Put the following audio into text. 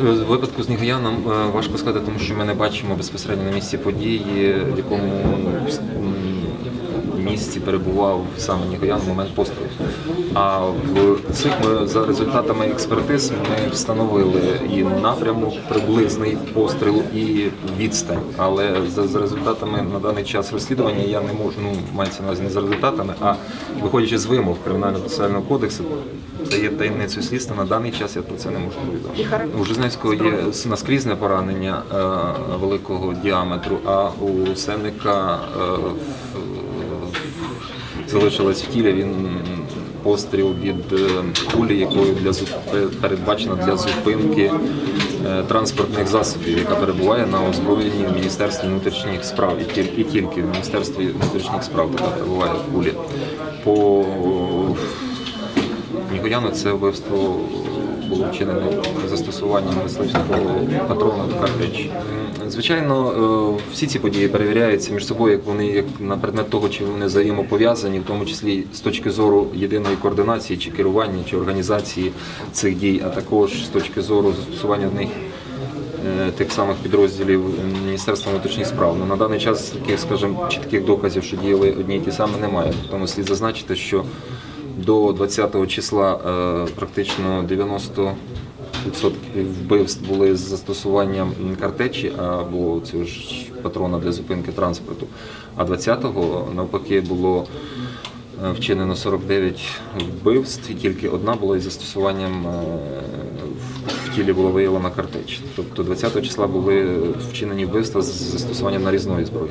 В випадку з Нігояном е, важко сказати, тому що ми не бачимо безпосередньо на місці події, в якому місці перебував саме Нігоян в момент пострілу. А в цих ми за результатами експертиз ми встановили і напрямок приблизний пострілу, і відстань. Але за, за результатами на даний час розслідування я не можу, ну мається на увазі не за результатами, а виходячи з вимог кримінального процесуального кодексу, це є таємницею слідства. На даний час я про це не можу повідомити. У Жизневського є наскрізне поранення е, великого діаметру, а у Сенника е, в- залишилось в тілі. Він постріл від е, кулі, якою для передбачена для зупинки е, транспортних засобів, яка перебуває на озброєнні в Міністерстві внутрішніх справ і тіль- і тільки в Міністерстві внутрішніх справ така перебуває кулі. По Нігояну це вбивство було вчинено застосуванням мисливського патрона до картечі. Звичайно, е, всі ці події перевіряються між собою, як вони як на предмет того, чи вони взаємопов'язані, в тому числі з точки зору єдиної координації, чи керування, чи організації цих дій, а також з точки зору застосування в них е, тих самих підрозділів Міністерства внутрішніх справ. Ну, на даний час таких, скажімо, чітких доказів, що діяли одні й ті самі, немає. Тому слід зазначити, що до 20 числа е, практично 90 відсотків вбивств були з застосуванням картечі або цього ж патрона для зупинки транспорту. А 20-го навпаки було е, вчинено 49 вбивств, і тільки одна була із застосуванням е, в- тілі було виявлена картеч. Тобто 20 числа були вчинені вбивства з застосуванням нарізної зброї.